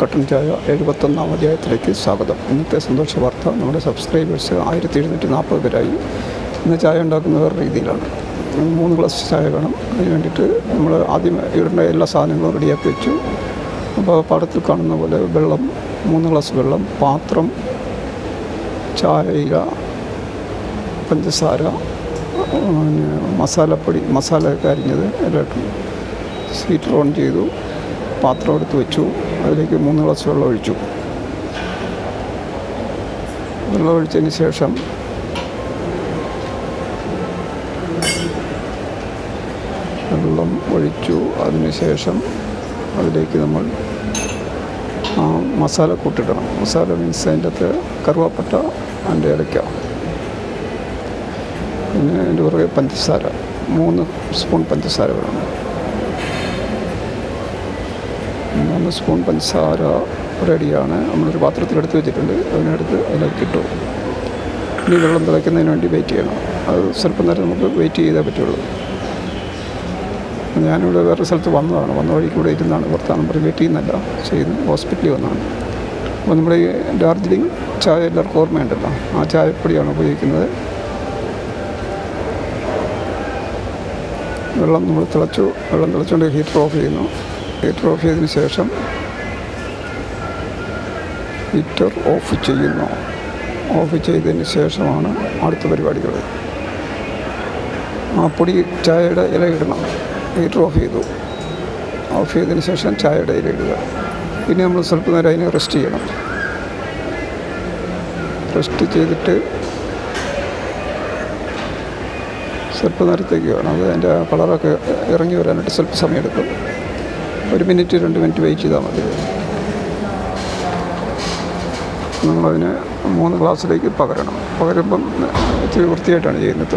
കട്ടൻ ചായ എഴുപത്തൊന്നാം അധ്യായത്തിലേക്ക് സ്വാഗതം. ഇന്നത്തെ സന്തോഷ വാർത്ത നമ്മുടെ സബ്സ്ക്രൈബേഴ്സ് ആയിരത്തി എഴുന്നൂറ്റി നാൽപ്പത് പേരായി. ഇന്ന് ചായ ഉണ്ടാക്കുന്ന വേറെ രീതിയിലാണ്. മൂന്ന് ഗ്ലാസ് ചായ വേണം. അതിന് വേണ്ടിയിട്ട് നമ്മൾ ആദ്യം ഇവരുടെ എല്ലാ സാധനങ്ങളും റെഡിയാക്കി വെച്ചു. അപ്പോൾ പടത്തിൽ കാണുന്ന പോലെ വെള്ളം മൂന്ന് ഗ്ലാസ് വെള്ളം പാത്രം ചായ പഞ്ചസാര പിന്നെ മസാലപ്പൊടി മസാല കരിഞ്ഞത് എല്ലാം സ്വീറ്റ് റോൺ ചെയ്തു. പാത്രം എടുത്ത് വെച്ചു. അതിലേക്ക് മൂന്ന് ഗ്ലാസ് വെള്ളം ഒഴിച്ചു. വെള്ളം ഒഴിച്ചതിന് ശേഷം വെള്ളം ഒഴിച്ചു. അതിന് ശേഷം അതിലേക്ക് നമ്മൾ മസാല കൂട്ടിടണം. മസാല മീൻസ് അതിന്റെ അകത്ത് കറുവാപ്പട്ട അതിന്റെ ഇലയ്ക്ക പിന്നെ അതിന്റെ പുറകെ പഞ്ചസാര. മൂന്ന് സ്പൂൺ പഞ്ചസാര വേണം. മൂന്ന് സ്പൂൺ പഞ്ചസാര റെഡിയാണ്. നമ്മളൊരു പാത്രത്തിലെടുത്ത് വെച്ചിട്ടുണ്ട്. അതിനടുത്ത് അതിലേക്ക് ഇട്ടു. ഇനി വെള്ളം തിളയ്ക്കുന്നതിന് വേണ്ടി വെയിറ്റ് ചെയ്യണം. അത് സ്വല്പം നേരം നമുക്ക് വെയിറ്റ് ചെയ്തേ പറ്റുള്ളൂ. ഞാനിവിടെ വേറെ സ്ഥലത്ത് വന്നതാണ്. വന്ന വഴിക്ക് ഇവിടെ ഇരുന്നാണ് ഭർത്താനം പറഞ്ഞ് വെയിറ്റ് ചെയ്യുന്നല്ല ചെയ്യുന്നത് ഹോസ്പിറ്റലിൽ വന്നാണ് അപ്പോൾ നമ്മുടെ ഈ ഡാർജിലിംഗ് ചായ എല്ലാവർക്കും ഓർമ്മയുണ്ടല്ലോ. ആ ചായപ്പൊടിയാണ് ഉപയോഗിക്കുന്നത്. വെള്ളം നമ്മൾ തിളച്ചു വെള്ളം തിളച്ചുകൊണ്ട് ഹീറ്റർ ഓഫ് ചെയ്യുന്നു. ഹീറ്റർ ഓഫ് ചെയ്തതിന് ശേഷം ഹീറ്റർ ഓഫ് ചെയ്യുന്നു. ഓഫ് ചെയ്തതിന് ശേഷമാണ് അടുത്ത പരിപാടികൾ. ആ പൊടി ചായയുടെ ഇല ഇടണം. ഹീറ്റർ ഓഫ് ചെയ്തു. ഓഫ് ചെയ്തതിന് ശേഷം ചായയുടെ ഇല ഇടുക. പിന്നെ നമ്മൾ സ്വല്പ നേരം അതിനെ റെസ്റ്റ് ചെയ്യണം. റെസ്റ്റ് ചെയ്തിട്ട് സ്വല്പ നേരത്തേക്ക് വേണം. അത് അതിന്റെ കളറൊക്കെ ഇറങ്ങി വരാനായിട്ട് സ്വല്പ സമയമെടുക്കും. ഒരു മിനിറ്റ് രണ്ട് മിനിറ്റ് വെയിറ്റ് ചെയ്താൽ മതി. നമ്മളതിനെ മൂന്ന് ഗ്ലാസ്സിലേക്ക് പകരണം. പകരുമ്പം ഇത്തിരി വൃത്തിയായിട്ടാണ് ചെയ്യുന്നത്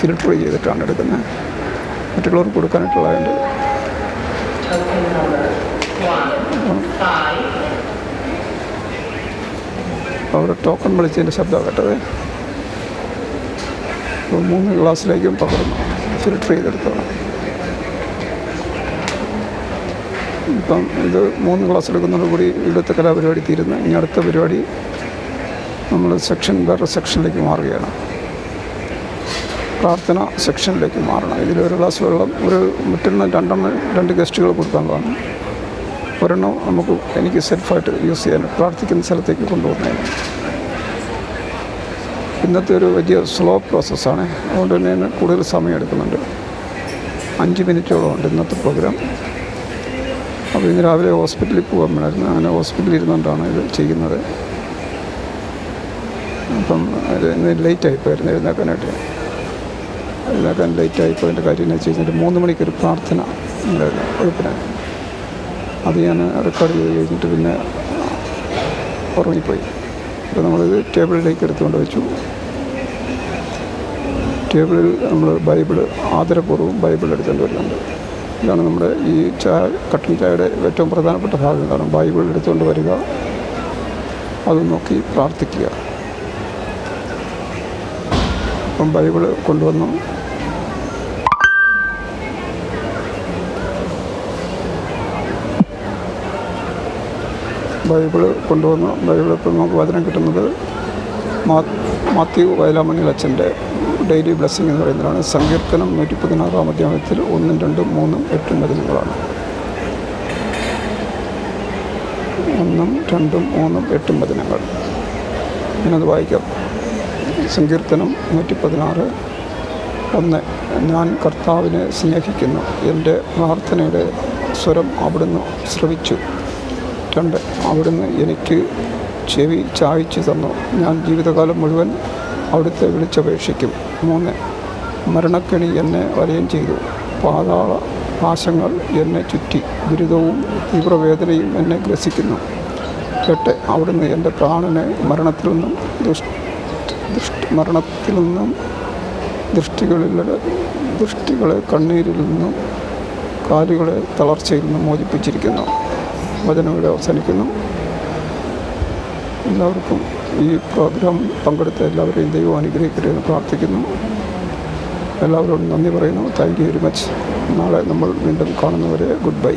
ഫിൽട്ടർ ചെയ്തിട്ടാണ് എടുക്കുന്നത്. മറ്റുള്ളവർക്ക് കൊടുക്കാനായിട്ടുള്ളതുണ്ട് അവർ ടോക്കൺ വിളിച്ചതിന്റെ ശബ്ദം കേട്ടത്. മൂന്ന് ഗ്ലാസ്സിലേക്കും പകർന്നു ഫിൽട്ടർ ചെയ്തെടുത്തോണം ഇപ്പം ഇത് മൂന്ന് ക്ലാസ് എടുക്കുന്നതോടുകൂടി ഇവിടുത്തെ കലാപരിപാടി തീരുന്നു. ഇനി അടുത്ത പരിപാടി നമ്മൾ സെക്ഷൻ വേറെ സെക്ഷനിലേക്ക് മാറുകയാണ്. പ്രാർത്ഥന സെക്ഷനിലേക്ക് മാറണം. ഇതിൽ ഒരു ഗ്ലാസ് വെള്ളം ഒരു മറ്റൊന്ന് രണ്ടെണ്ണം രണ്ട് ഗസ്റ്റുകൾ കൊടുക്കാനുള്ളതാണ് ഒരെണ്ണം നമുക്ക് എനിക്ക് സെൽഫായിട്ട് യൂസ് ചെയ്യാൻ പ്രാർത്ഥിക്കുന്ന സ്ഥലത്തേക്ക് കൊണ്ടുപോകുന്നതിന് ഇന്നത്തെ ഒരു വലിയ സ്ലോ പ്രോസസ്സാണ്. അതുകൊണ്ട് തന്നെ കൂടുതൽ സമയം എടുക്കുന്നുണ്ട്. അഞ്ച് മിനിറ്റോളം ഉണ്ട് ഇന്നത്തെ പ്രോഗ്രാം. അപ്പോൾ ഇന്ന് രാവിലെ ഹോസ്പിറ്റലിൽ പോകാൻ വേണമായിരുന്നു അങ്ങനെ ഹോസ്പിറ്റലിൽ ഇരുന്നുകൊണ്ടാണ് ഇത് ചെയ്യുന്നത്. അപ്പം അത് ഇന്ന് ലേറ്റായിപ്പോയിരുന്നു എഴുന്നേക്കാനായിട്ട് എഴുന്നേക്കാൻ ലേറ്റായിപ്പോൾ അതിന്റെ കാര്യം എന്ന് വെച്ച് മൂന്ന് മണിക്കൊരു പ്രാർത്ഥന ഉണ്ടായിരുന്നു. അത് ഞാൻ റെക്കോർഡ് ചെയ്ത് കഴിഞ്ഞിട്ട് പിന്നെ ഉറങ്ങിപ്പോയി. അപ്പോൾ നമ്മളിത് ടേബിളിലേക്ക് എടുത്തുകൊണ്ട് വെച്ചു. ടേബിളിൽ നമ്മൾ ബൈബിൾ ആദരപൂർവം ബൈബിൾ എടുത്തുകൊണ്ട് വരുന്നുണ്ട്. ഇതാണ് നമ്മുടെ ഈ ചായ കട്ടൻ ചായയുടെ ഏറ്റവും പ്രധാനപ്പെട്ട ഭാഗം. കാരണം ബൈബിൾ എടുത്തുകൊണ്ട് വരിക അത് നോക്കി പ്രാർത്ഥിക്കുക. അപ്പം ബൈബിൾ കൊണ്ടുവന്നു. ബൈബിൾ കൊണ്ടുവന്നു. ബൈബിൾ ഇപ്പം നമുക്ക് വചനം കിട്ടുന്നത് മാത്യു വയലാമണ്ണിൽ അച്ഛന്റെ ഡെയിലി ബ്ലെസ്സിങ് എന്ന് പറയുന്നതാണ്. സങ്കീർത്തനം നൂറ്റി പതിനാറാം അധ്യായത്തിൽ ഒന്നും രണ്ടും മൂന്നും എട്ടും വചനങ്ങളാണ്. ഒന്നും രണ്ടും മൂന്നും എട്ടും വചനങ്ങൾ. ഞാനത് വായിക്കാം. സങ്കീർത്തനം നൂറ്റി പതിനാറ് ഒന്ന് ഞാൻ കർത്താവിനെ സ്നേഹിക്കുന്നു. എന്റെ പ്രാർത്ഥനയുടെ സ്വരം അവിടുന്ന് ശ്രവിച്ചു. രണ്ട് അവിടുന്ന് എനിക്ക് ചെവി ചായച്ചു തന്നു. ഞാൻ ജീവിതകാലം മുഴുവൻ അവിടുത്തെ വിളിച്ചപേക്ഷിക്കും. മൂന്ന് മരണക്കെണി എന്നെ വലയം ചെയ്തു. പാതാള പാശങ്ങൾ എന്നെ ചുറ്റി. ദുരിതവും തീവ്രവേദനയും എന്നെ ഗ്രസിക്കുന്നു. എട്ട് അവിടുന്ന് എന്റെ പ്രാണനെ മരണത്തിൽ നിന്നും ദുഷ് ദുഷ്ട മരണത്തിൽ നിന്നും ദൃഷ്ടികളിലെ ദൃഷ്ടികളെ കണ്ണീരിൽ നിന്നും കാലുകളെ തളർച്ചയിൽ നിന്നും മോചിപ്പിച്ചിരിക്കുന്നു. വചനം ഇവിടെ അവസാനിക്കുന്നു. എല്ലാവർക്കും ഈ പ്രോഗ്രാം പങ്കെടുത്ത എല്ലാവരെയും ദൈവം അനുഗ്രഹിക്കട്ടെ എന്ന് പ്രാർത്ഥിക്കുന്നു. എല്ലാവരോടും നന്ദി പറയുന്നു. താങ്ക് യു വെരി മച്ച് നാളെ നമ്മൾ വീണ്ടും കാണുന്നവരെ ഗുഡ് ബൈ